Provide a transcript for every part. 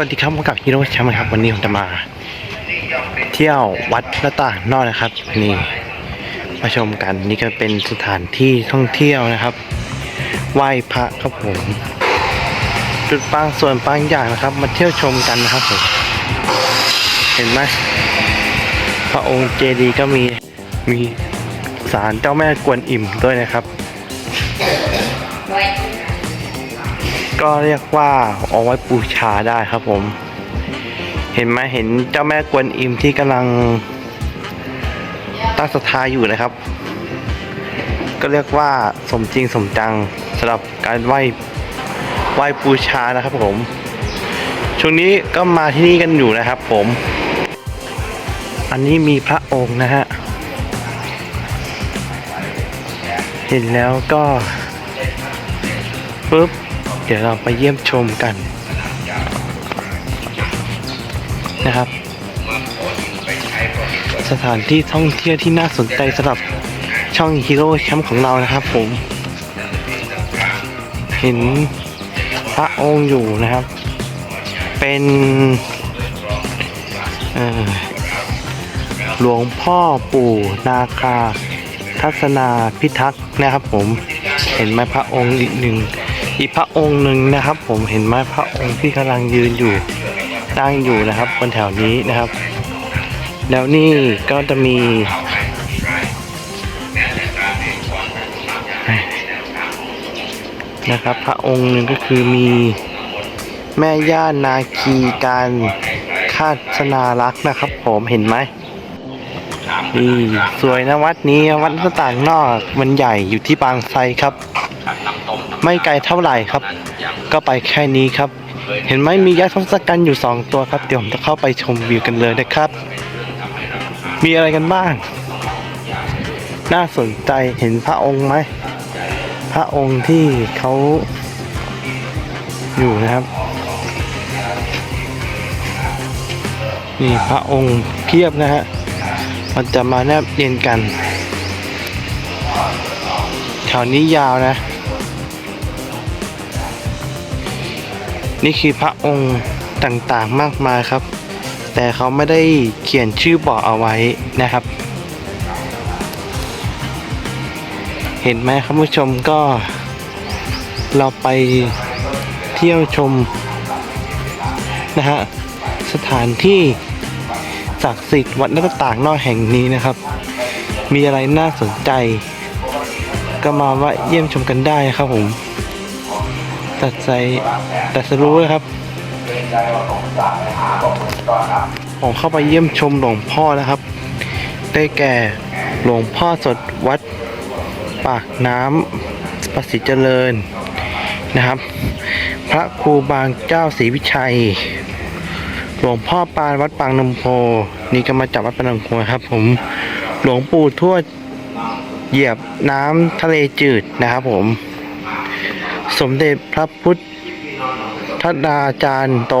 วัสดีครับพบกับฮีโร่แชมป์ครับวันนี้ผมจะมา เที่ยววัดหน้าต่างนอกนะครับ นี่มาชมกันนี่ก็เป็นสถานที่ท่องเที่ยวนะครับ ไหว้พระครับผม จุดบางส่วนบางอย่างนะครับ มาเที่ยวชมกันนะครับผมเห็นไหมพระองค์เจดีย์ก็มีมีศาลเจ้าแม่กวนอิมด้วยนะครับ ก็เรียกว่าเอาไว้บูชาได้ครับผม เห็นไหมเห็นเจ้าแม่กวนอิมที่กำลังตั้งศรัทธาอยู่นะครับ ก็เรียกว่าสมจริงสมจังสำหรับการไหว้ไหว้บูชานะครับผม ช่วงนี้ก็มาที่นี่กันอยู่นะครับผม อันนี้มีพระองค์นะฮะ เห็นแล้วก็ปุ๊บ เดี๋ยวเราไปเยี่ยมชมกันนะครับ สถานที่ท่องเที่ยวที่น่าสนใจสำหรับช่องฮีโร่แคมป์ของเรานะครับ ผม เห็นพระองค์อยู่นะครับ เป็นหลวงพ่อปู่นาคา ทัศนาพิทักษ์นะครับผมเห็นไหมพระองค์อีกหนึ่ง อีกพระองค์หนึ่งนะครับ ผมเห็นไหมพระองค์ที่กำลังยืนอยู่ตั้งอยู่นะครับบนแถวนี้นะครับ แล้วนี่ก็จะมีนะครับ พระองค์หนึ่งก็คือมีแม่ย่านาคีการคาสนารักนะครับ ผมเห็นไหมนี่สวยนะวัดนี้วัดหน้าต่างนอกมันใหญ่อยู่ที่บางไทรครับ ไม่ไกลเท่าไหร่ครับ ก็ไปแค่นี้ครับ เห็นไหมมียักษ์ทศกัณฐ์อยู่สองตัวครับ เดี๋ยวผมจะเข้าไปชมวิวกันเลยนะครับ มีอะไรกันบ้าง น่าสนใจเห็นพระองค์ไหม พระองค์ที่เขาอยู่นะครับ นี่พระองค์เพียบนะฮะมันจะมาแนบเรียนกันแถวนี้ยาวนะ นี่คือพระองค์ต่างๆมากมายครับ แต่เขาไม่ได้เขียนชื่อบอกเอาไว้นะครับ เห็นไหมครับผู้ชมก็ เราไปเที่ยวชมนะฮะสถานที่ศักดิ์สิทธิ์วัดนต่างนอกแห่งนี้นะครับ มีอะไรน่าสนใจ ก็มาว่าเยี่ยมชมกันได้ครับผม ตัดใจตัดสรู้นะครับ ผมเข้าไปเยี่ยมชมหลวงพ่อนะครับ ได้แก่หลวงพ่อสดวัดปากน้ำประสิทธิ์เจริญนะครับ พระครูบางเจ้าศรีวิชัย หลวงพ่อปานวัดปางนมโพ นี่ก็มาจากวัดปางนมโพครับ ผมหลวงปู่ทวดเหยียบน้ำทะเลจืดนะครับผม สมเด็จพระพุทธทดาจารย์โต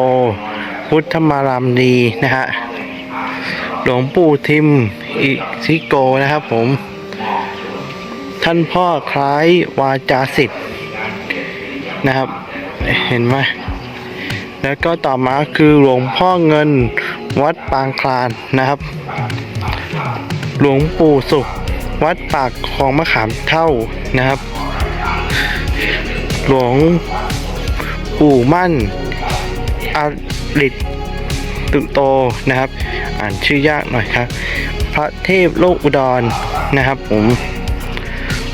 พุทธมารามดีนะฮะ หลวงปู่ทิมอิซิโกนะครับผม ท่านพ่อคล้ายวาจาสิทธิ์นะครับ เห็นไหมแล้วก็ต่อมาคือหลวงพ่อเงินวัดปางคลานนะครับ หลวงปู่สุข วัดปากคลองมะขามเท่านะครับ หลวงปู่มั่นอาริตตุโตนะครับ อ่านชื่อยากหน่อยครับ พระเทพโลกอุดรนะครับผม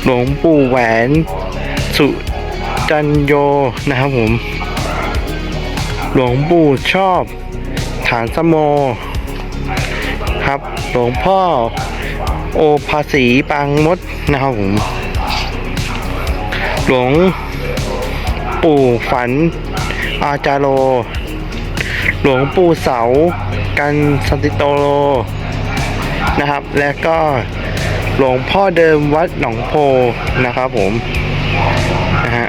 หลวงปู่แหวนสุจันโยนะครับผม หลวงปู่ชอบ ฐานสโมครับ หลวงพ่อ โอภาษีปางมดนะครับผม หลวง ปู่ฝัน อาจารโลหลวงปู่เสา กันสันติโตโลนะครับ และก็หลวงพ่อเดิมวัดหนองโพนะครับผมนะฮะ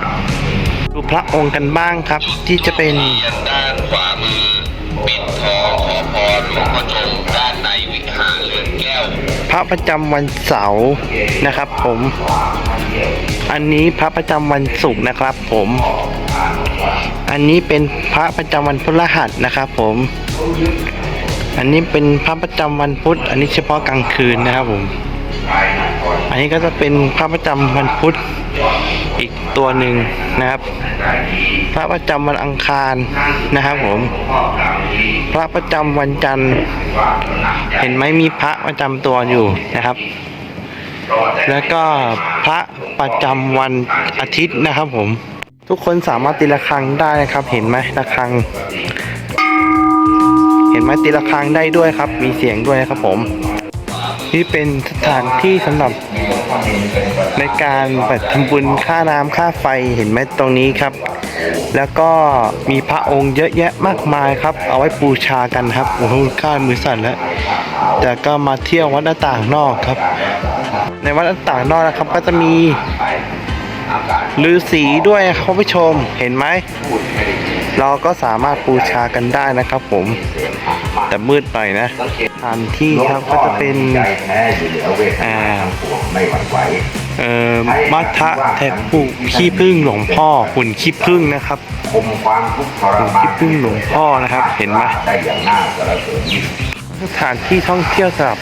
ดูพระองค์กันบ้างครับ ที่จะเป็นด้านขวามือปิดทองขอพรหลวงพ่อจงด้านในวิหารเรือนแก้ว พระประจำวันเสาร์นะครับผม อันนี้พระประจำวันศุกร์นะครับ ผม อันนี้เป็นพระประจำวันพฤหัสนะครับ ผม อันนี้เป็นพระประจำวันพุธ อันนี้เฉพาะกลางคืนนะครับ ผม อันนี้ก็จะเป็นพระประจำวันพุธอีกตัวหนึ่งนะครับ พระประจำวันอังคารนะครับ ผม พระประจำวันจันทร์ เห็นไหมมีพระประจำตัวอยู่นะครับ แล้วก็พระประจำวันอาทิตย์นะครับผม ทุกคนสามารถตีระฆังได้นะครับ เห็นไหมระฆัง เห็นไหมตีระฆังได้ด้วยครับ มีเสียงด้วยนะครับผมนี่เป็นสถานที่สำหรับในการแบบทำบุญค่าน้ำค่าไฟเห็นไหมตรงนี้ครับ แล้วก็มีพระองค์เยอะแยะมากมายครับ เอาไว้บูชากันครับโอ้โหข้ามือสั่นแล้วแต่ก็มาเที่ยววัดหน้าต่างนอกครับ ในวัดต่างนอกนะครับ ก็จะมีฤาษีด้วยครับคุณผู้ชมเห็นไหม เราก็สามารถบูชากันได้นะครับผม แต่มืดหน่อยนะสถานที่ครับก็จะเป็นอ่าเอ่อมัทะแทบผูกขี้พึ่งหลวงพ่อหุ่นขี้พึ่งนะครับหุ่นขี้พึ่งหลวงพ่อนะครับ เห็นไหมได้อย่างน่าสรรเสริญยิ่งสถานที่ท่องเที่ยวสำหรับ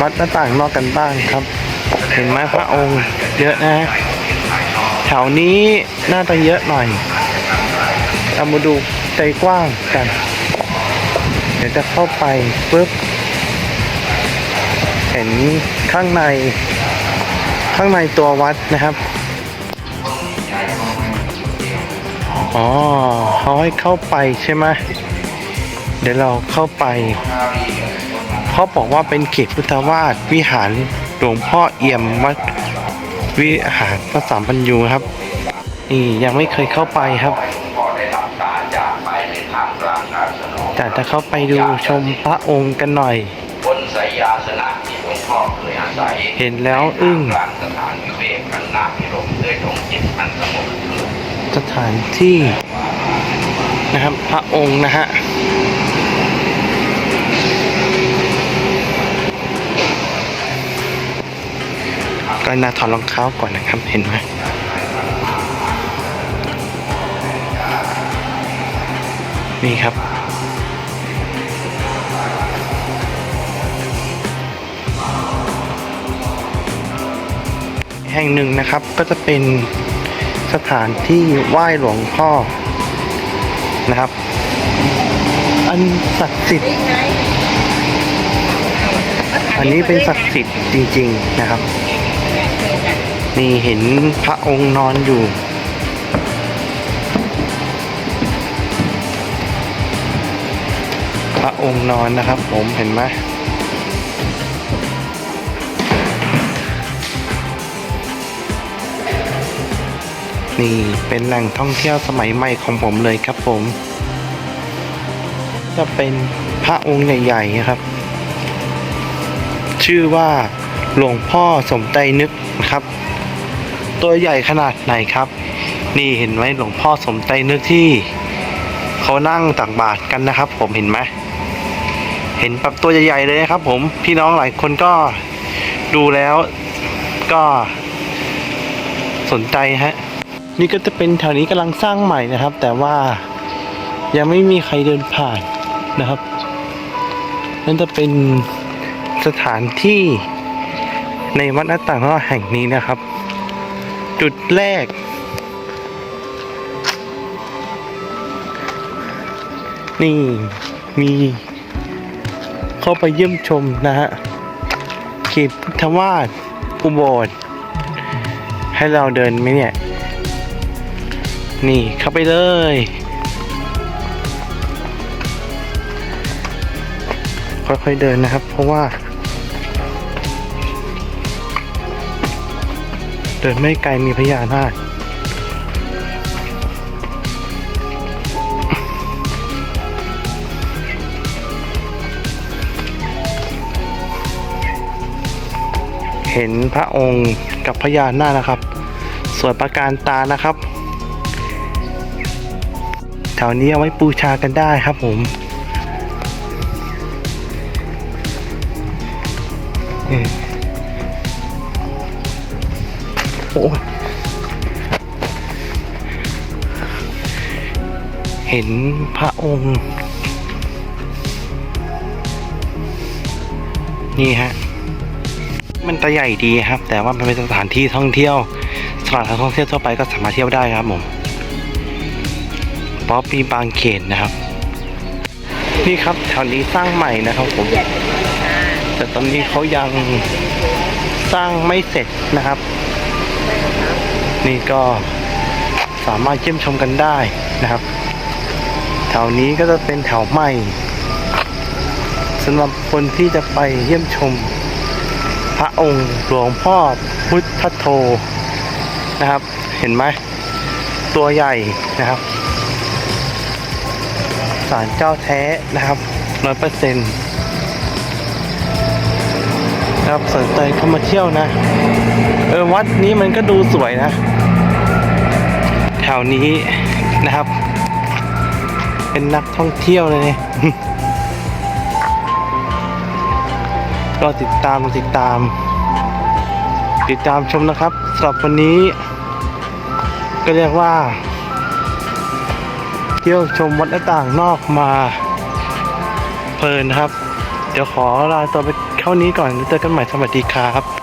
วัดหน้าต่างนอกกันบ้างครับ เห็นไหมพระองค์เยอะนะแถวนี้น่าจะเยอะหน่อยเรามาดูใจกว้างกัน เดี๋ยวจะเข้าไปปุ๊บ เห็นข้างใน ข้างในตัววัดนะครับ อ๋อเขาให้เข้าไปใช่ไหมเดี๋ยวเราเข้าไป เขาบอกว่าเป็นเขตพุทธวาสวิหารหลวงพ่อเอี่ยมวัดวิหารพระสามพันยูครับนี่ยังไม่เคยเข้าไปครับพ่อได้รับตาจากไปในทางกลางการสนองแต่จะเข้าไปดูชมพระองค์กันหน่อย เห็นแล้วอึ้งสถานที่นะครับพระองค์นะฮะ ก็นาถอดรองเท้าก่อนนะครับ เห็นไหมนี่ครับ แห่งหนึ่งนะครับก็จะเป็นสถานที่ไหว้หลวงพ่อนะครับ อันศักดิ์สิทธิ์อันนี้เป็นศักดิ์สิทธิ์จริง ๆ นะครับ นี่เห็นพระองค์นอนอยู่ พระองค์นอนนะครับผมเห็นไหมนี่เป็นแหล่งท่องเที่ยวสมัยใหม่ของผมเลยครับผม จะเป็นพระองค์ใหญ่ๆนะครับ ชื่อว่าหลวงพ่อสมใจนึกนะครับ ตัวใหญ่ขนาดไหนครับ นี่เห็นไหมหลวงพ่อสมใจนึกที่เขานั่งตักบาตรกันนะครับ ผมเห็นไหมเห็นแบบตัวใหญ่ๆเลยนะครับ ผมพี่น้องหลายคนก็ดูแล้วก็สนใจฮะนี่ก็จะเป็นแถวนี้กำลังสร้างใหม่นะครับ แต่ว่ายังไม่มีใครเดินผ่านนะครับ นั่นจะเป็นสถานที่ในวัดหน้าต่างนอแห่งนี้นะครับ จุดแรก นี่มีเข้าไปเยี่ยมชมนะฮะเขตพุทธวาสอุโบสถให้เราเดินไหมเนี่ย นี่เข้าไปเลย ค่อยๆเดินนะครับ เพราะว่า เดินไม่ไกลมีพญานาคเห็นพระองค์กับพญานาคนะครับ สวยประการตานะครับ แถวนี้เอาไว้บูชากันได้ครับผมอืม เห็นพระองค์ นี่ฮะ มันตัวใหญ่ดีครับ แต่ว่ามันเป็นสถานที่ท่องเที่ยวสำหรับนักท่องเที่ยวทั่วไปก็สามารถเที่ยวได้ครับผมป๊อปมีบางเขนนะครับ นี่ครับแถวนี้สร้างใหม่นะครับผม แต่ตอนนี้เขายังสร้างไม่เสร็จนะครับ นี่ก็สามารถเยี่ยมชมกันได้นะครับ แถวนี้ก็จะเป็นแถวใหม่สำหรับคนที่จะไปเยี่ยมชม พระองค์หลวงพ่อพุทธโธนะครับ เห็นไหมตัวใหญ่นะครับศาลเจ้าแท้นะครับร้อยเปอร์เซ็นต์ ครับสนใจเข้ามาเที่ยวนะ เออวัดนี้มันก็ดูสวยนะ แถวนี้นะครับ เป็นนักท่องเที่ยวเลยเนี่ยก็ติดตามติดตาม ติดตามชมนะครับสำหรับวันนี้ ก็เรียกว่า เที่ยวชมวัดหน้าต่างนอกมาเพลินครับ เดี๋ยวขอลาตัวไปเท่านี้ก่อนแล้วเจอกันใหม่สวัสดีครับ